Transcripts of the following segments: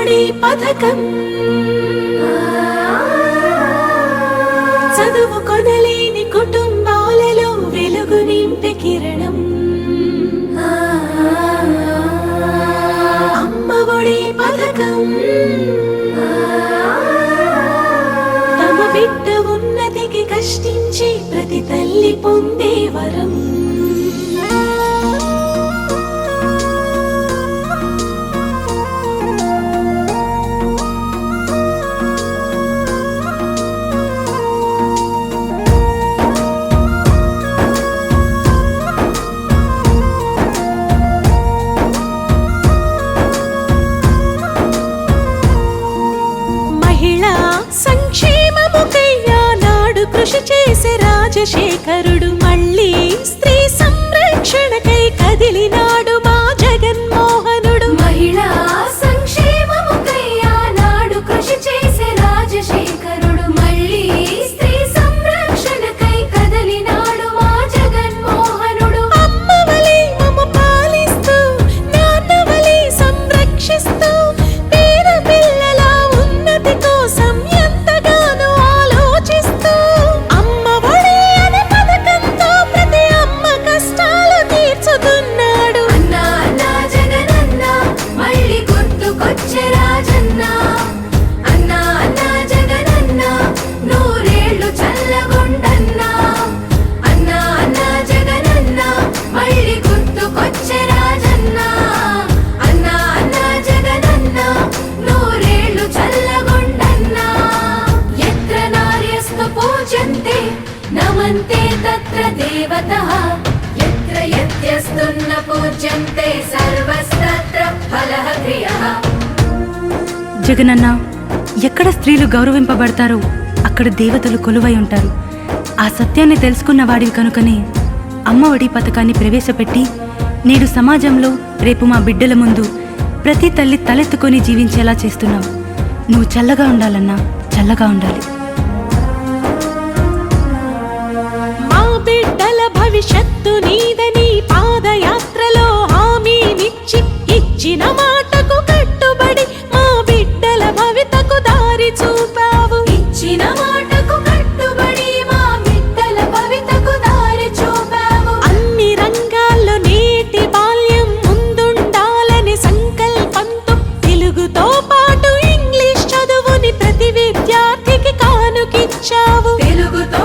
ఒడి పథకం. చదువు కొనలేని కుటుంబాలలో వెలుగు నింపే కిరణం. అమ్మ ఒడి పథకం. తమ బిడ్డ ఉన్నతికి కష్టించి ప్రతి తల్లి పొందే వరం. సంక్షేమముకయ్యా నాడు కృషి చేసే రాజశేఖరుడు. తీర్చుతున్నాడు అన్నా అన్నా జగనన్న మళ్ళీ గుర్తుకొచ్చే రాజన్న. అన్నా అన్నా జగనన్న నూరేళ్ళు చల్లగుండన్నా. అన్నా అన్నా జగనన్న మళ్ళీ గుర్తుకొచ్చే రాజన్న. అన్నా అన్నా జగనన్న నూరేళ్ళు చల్లగుండన్నా. ఎత్ర నార్యస్తు పూజంతే నమంతే తత్ర దేవతః. ఎత్ర యత్యస్తున్న పూజ్యంతే సర్వస్తత్ర ఫలః క్రియః జగనన్న ఎక్కడ స్త్రీలు గౌరవింపబడతారో అక్కడ దేవతలు కొలువై ఉంటారు. ఆ సత్యాన్ని తెలుసుకున్న వాడివి కనుకనే అమ్మ ఒడి పథకాన్ని ప్రవేశపెట్టి నేడు సమాజంలో రేపు మా బిడ్డల ముందు ప్రతి తల్లి తలెత్తుకొని జీవించేలా చేస్తున్నావు. నువ్వు చల్లగా ఉండాలన్నా చల్లగా ఉండాలి. బిడ్డల భవిష్యత్తు నీదని పాదయాత్రలో హామీనిచ్చి ఇచ్చిన మాటకు కట్టుబడి మా బిడ్డల భవితకు దారి చూపావు. ఇచ్చిన మాటకు కట్టుబడి మా బిడ్డల భవితకు దారి చూపావు. అన్ని రంగాల్లో నేటి బాల్యం ముందుండాలని సంకల్పంతో తెలుగుతో పాటు ఇంగ్లీష్ చదువుని ప్రతి విద్యార్థికి కానుకిచ్చావు. తెలుగుతో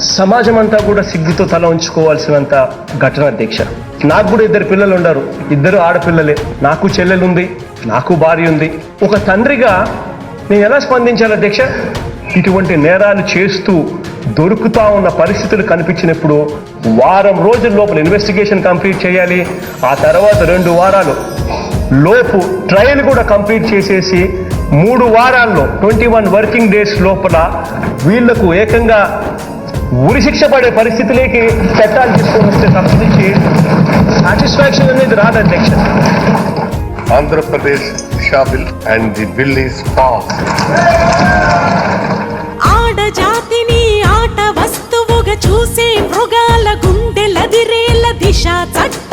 సమాజం అంతా కూడా సిగ్గుతో తల ఉంచుకోవాల్సినంత ఘటన అధ్యక్ష నాకు కూడా ఇద్దరు పిల్లలు ఉన్నారు. ఇద్దరు ఆడపిల్లలే. నాకు చెల్లెలు ఉంది నాకు భార్య ఉంది. ఒక తండ్రిగా నేను ఎలా స్పందించాలి అధ్యక్ష ఇటువంటి నేరాలు చేస్తూ దొరుకుతా ఉన్న పరిస్థితులు కనిపించినప్పుడు వారం రోజుల లోపల ఇన్వెస్టిగేషన్ కంప్లీట్ చేయాలి. ఆ తర్వాత రెండు వారాలు లోపు ట్రయల్ కూడా కంప్లీట్ చేసేసి మూడు వారాల్లో ట్వంటీ వన్ వర్కింగ్ డేస్ లోపల వీళ్ళకు ఏకంగా ఉరిశిక్ష పడే పరిస్థితిలోకి చట్టాలు తీసుకొని వస్తే తప్పించి సాటిస్ఫాక్షన్ అనేది రాదు అధ్యక్ష Andhra Pradesh Disha Bill and the bill is passed. ఆడజాతిని ఆట వస్తువుగా చూసే మృగాల గుండెలదిరేల దిశ చట్టాన్ని